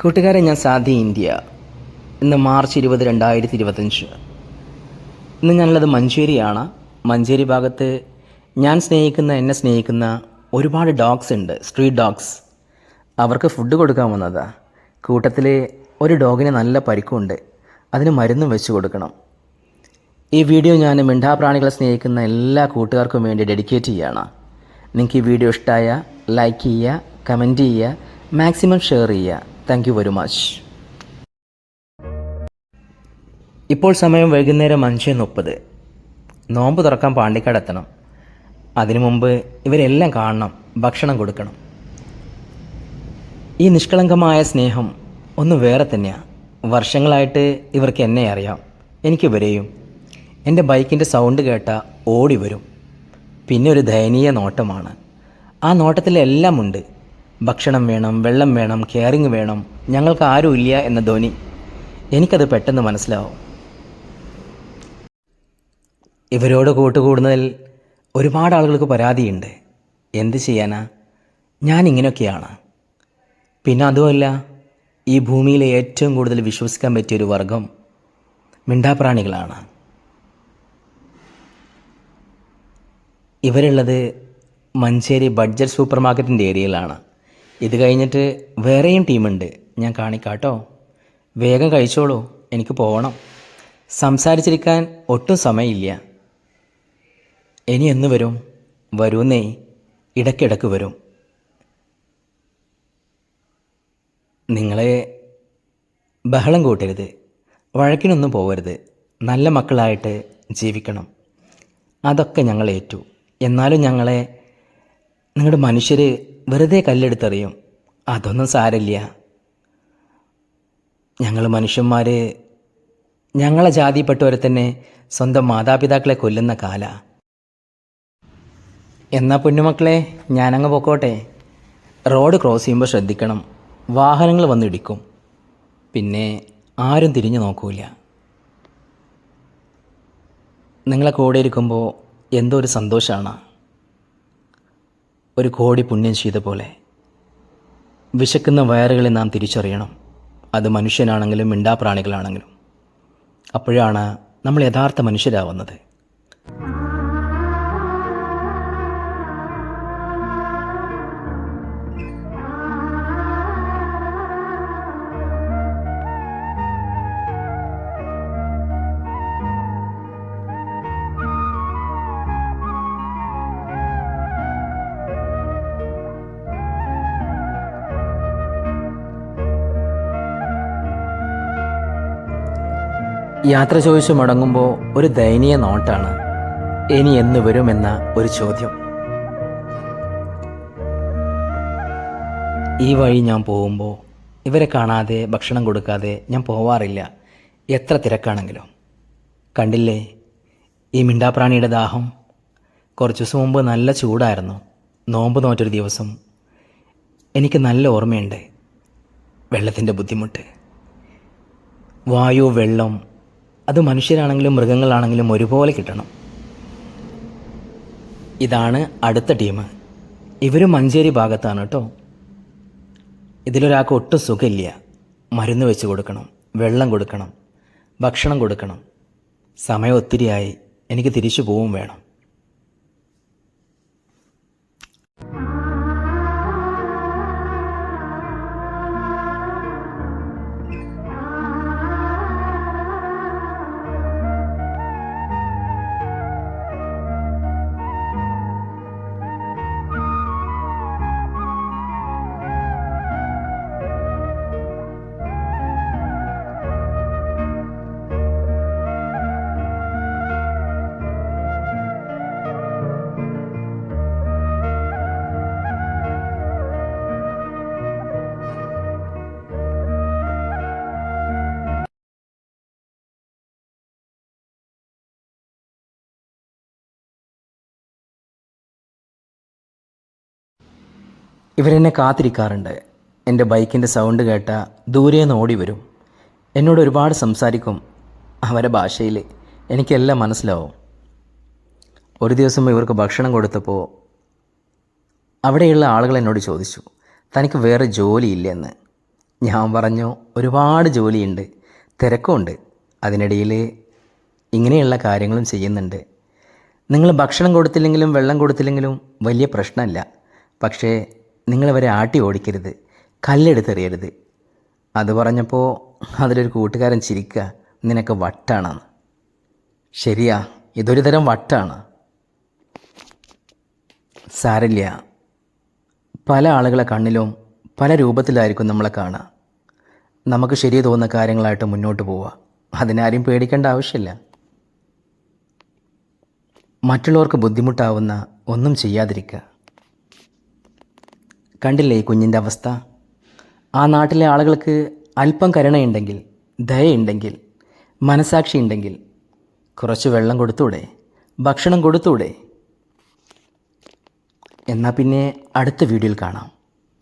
കൂട്ടുകാരെ ഞാൻ സാധി ഇന്ത്യ. ഇന്ന് മാർച്ച് ഇരുപത് രണ്ടായിരത്തി ഇരുപത്തഞ്ച് ഇന്ന് ഞാനുള്ളത് മഞ്ചേരിയാണ്. മഞ്ചേരി ഭാഗത്ത് ഞാൻ സ്നേഹിക്കുന്ന എന്നെ സ്നേഹിക്കുന്ന ഒരുപാട് ഡോഗ്സ് ഉണ്ട് സ്ട്രീറ്റ് ഡോഗ്സ്. അവർക്ക് ഫുഡ് കൊടുക്കാൻ വന്നതാ. കൂട്ടത്തിൽ ഒരു ഡോഗിന് നല്ല പരിക്കുണ്ട്. അതിന് മരുന്നും വെച്ച് കൊടുക്കണം. ഈ വീഡിയോ ഞാൻ മിണ്ടാപ്രാണികളെ സ്നേഹിക്കുന്ന എല്ലാ കൂട്ടുകാർക്കും വേണ്ടി ഡെഡിക്കേറ്റ് ചെയ്യുകയാണ് നിങ്ങൾക്ക് ഈ വീഡിയോ ഇഷ്ടമായ ലൈക്ക് ചെയ്യുക കമന്റ് ചെയ്യുക മാക്സിമം ഷെയർ ചെയ്യുക. താങ്ക് യു വെരി മച്ച് ഇപ്പോൾ സമയം വൈകുന്നേരം അഞ്ച് മുപ്പത്. നോമ്പ് തുറക്കാൻ പാണ്ടിക്കാട് എത്തണം. അതിനു മുമ്പ് ഇവരെല്ലാം കാണണം ഭക്ഷണം കൊടുക്കണം. ഈ നിഷ്കളങ്കമായ സ്നേഹം ഒന്ന് വേറെ തന്നെയാണ് വർഷങ്ങളായിട്ട് ഇവർക്ക് എന്നെ അറിയാം എനിക്ക് ഇവരെയും. എന്റെ ബൈക്കിന്റെ സൗണ്ട് കേട്ട ഓടി വരും. പിന്നെ ഒരു ദയനീയ നോട്ടമാണ്. ആ ഉണ്ട് ഭക്ഷണം വേണം വെള്ളം വേണം കെയറിങ് വേണം. ഞങ്ങൾക്ക് ആരുമില്ല എന്ന ധോനി. എനിക്കത് പെട്ടെന്ന് മനസ്സിലാവും. ഇവരോട് കൂട്ടുകൂടുന്നതിൽ ഒരുപാട് ആളുകൾക്ക് പരാതിയുണ്ട്. എന്ത് ചെയ്യാനാ? ഞാൻ ഇങ്ങനെയൊക്കെയാണ്. പിന്നെ അതുമല്ല ഈ ഭൂമിയിലെ ഏറ്റവും കൂടുതൽ വിശ്വസിക്കാൻ പറ്റിയ ഒരു വർഗം മിണ്ടാപ്രാണികളാണ്. ഇവരുള്ളത് മഞ്ചേരി ബഡ്ജറ്റ് സൂപ്പർ മാർക്കറ്റിന്റെ ഏരിയയിലാണ്. ഇത് കഴിഞ്ഞിട്ട് വേറെയും ടീമുണ്ട്. ഞാൻ കാണിക്കാട്ടോ. വേഗം കഴിച്ചോളൂ. എനിക്ക് പോകണം സംസാരിച്ചിരിക്കാൻ ഒട്ടും സമയമില്ല. ഇനി എന്ന് വരും? വരുന്നേ ഇടയ്ക്കിടയ്ക്ക് വരും. നിങ്ങളെ ബഹളം കൂട്ടരുത്. വഴക്കിനൊന്നും പോകരുത് നല്ല മക്കളായിട്ട് ജീവിക്കണം. അതൊക്കെ ഞങ്ങൾ ഏറ്റു. എന്നാലും ഞങ്ങളെ നിങ്ങളുടെ മനുഷ്യർ വെറുതെ കല്ലെടുത്തെറിയും. അതൊന്നും സാരല്ല ഞങ്ങൾ മനുഷ്യന്മാർ ഞങ്ങളെ ജാതിപ്പെട്ടവരെ തന്നെ സ്വന്തം മാതാപിതാക്കളെ കൊല്ലുന്ന കാല. എന്നാ പൊന്നുമക്കളെ ഞാനങ്ങ് പൊക്കോട്ടെ. റോഡ് ക്രോസ് ചെയ്യുമ്പോൾ ശ്രദ്ധിക്കണം. വാഹനങ്ങൾ വന്നിടിക്കും പിന്നെ ആരും തിരിഞ്ഞു നോക്കൂല. നിങ്ങളെ കൂടെ ഇരിക്കുമ്പോൾ എന്തോ ഒരു സന്തോഷമാണ് ഒരു കോടി പുണ്യം ചെയ്ത പോലെ. വിശക്കുന്ന വയറുകളെ നാം തിരിച്ചറിയണം. അത് മനുഷ്യനാണെങ്കിലും മിണ്ടാപ്രാണികളാണെങ്കിലും. അപ്പോഴാണ് നമ്മൾ യഥാർത്ഥ മനുഷ്യരാവുന്നത്. യാത്ര ചോദിച്ചു മടങ്ങുമ്പോൾ ഒരു ദയനീയ നോട്ടാണ്. ഇനി എന്ന് വരുമെന്ന ഒരു ചോദ്യം. ഈ വഴി ഞാൻ പോകുമ്പോൾ ഇവരെ കാണാതെ ഭക്ഷണം കൊടുക്കാതെ ഞാൻ പോവാറില്ല. എത്ര തിരക്കാണെങ്കിലും. കണ്ടില്ലേ? ഈ മിണ്ടാപ്രാണിയുടെ ദാഹം. കുറച്ച് ദിവസം മുമ്പ് നല്ല ചൂടായിരുന്നു. നോമ്പ് നോറ്റൊരു ദിവസം. എനിക്ക് നല്ല ഓർമ്മയുണ്ട്. വെള്ളത്തിന്റെ ബുദ്ധിമുട്ട്. വായു വെള്ളം അത് മനുഷ്യരാണെങ്കിലും മൃഗങ്ങളാണെങ്കിലും ഒരുപോലെ കിട്ടണം. ഇതാണ് അടുത്ത ടീം. ഇവരും മഞ്ചേരി ഭാഗത്താണ് കേട്ടോ. ഇതിലൊരാൾക്ക് ഒട്ടും സുഖമില്ല. മരുന്ന് വെച്ച് കൊടുക്കണം വെള്ളം കൊടുക്കണം ഭക്ഷണം കൊടുക്കണം. സമയം ഒത്തിരിയായി. എനിക്ക് തിരിച്ചു പോവും വേണം. ഇവരെന്നെ കാത്തിരിക്കാറുണ്ട്. എന്റെ ബൈക്കിന്റെ സൗണ്ട് കേട്ട ദൂരെ നിന്ന് ഓടി വരും. എന്നോട് ഒരുപാട് സംസാരിക്കും അവരെ ഭാഷയിൽ എനിക്കെല്ലാം മനസ്സിലാവും. ഒരു ദിവസം ഇവർക്ക് ഭക്ഷണം കൊടുത്തപ്പോൾ അവിടെയുള്ള ആളുകൾ എന്നോട് ചോദിച്ചു തനിക്ക് വേറെ ജോലിയില്ലെന്ന് ഞാൻ പറഞ്ഞു ഒരുപാട് ജോലിയുണ്ട് തിരക്കുമുണ്ട് അതിനിടയിൽ ഇങ്ങനെയുള്ള കാര്യങ്ങളും ചെയ്യുന്നുണ്ട്. നിങ്ങൾ ഭക്ഷണം കൊടുത്തില്ലെങ്കിലും വെള്ളം കൊടുത്തില്ലെങ്കിലും വലിയ പ്രശ്നമല്ല. പക്ഷേ നിങ്ങളിവരെ ആട്ടി ഓടിക്കരുത്. കല്ലെടുത്തെറിയരുത്. അത് പറഞ്ഞപ്പോൾ അതിലൊരു കൂട്ടുകാരൻ ചിരിക്കുക നിനക്ക് വട്ടാണെന്ന്. ശരിയാ ഇതൊരു തരം വട്ടാണ്. സാരില്ല പല ആളുകളെ കണ്ണിലും പല രൂപത്തിലായിരിക്കും നമ്മളെ കാണുക നമുക്ക് ശരി തോന്നുന്ന കാര്യങ്ങളായിട്ട് മുന്നോട്ട് പോവുക അതിനാരും പേടിക്കേണ്ട ആവശ്യമില്ല. മറ്റുള്ളവർക്ക് ബുദ്ധിമുട്ടാവുന്ന ഒന്നും ചെയ്യാതിരിക്കുക കണ്ടില്ലേ ഈ കുഞ്ഞിന്റെ അവസ്ഥ? ആ നാട്ടിലെ ആളുകൾക്ക് അല്പം കരുണയുണ്ടെങ്കിൽ ദയയുണ്ടെങ്കിൽ മനസാക്ഷി ഉണ്ടെങ്കിൽ കുറച്ച് വെള്ളം കൊടുത്തൂടെ? ഭക്ഷണം കൊടുത്തൂടെ? എന്നാൽ പിന്നെ അടുത്ത വീഡിയോയിൽ കാണാം.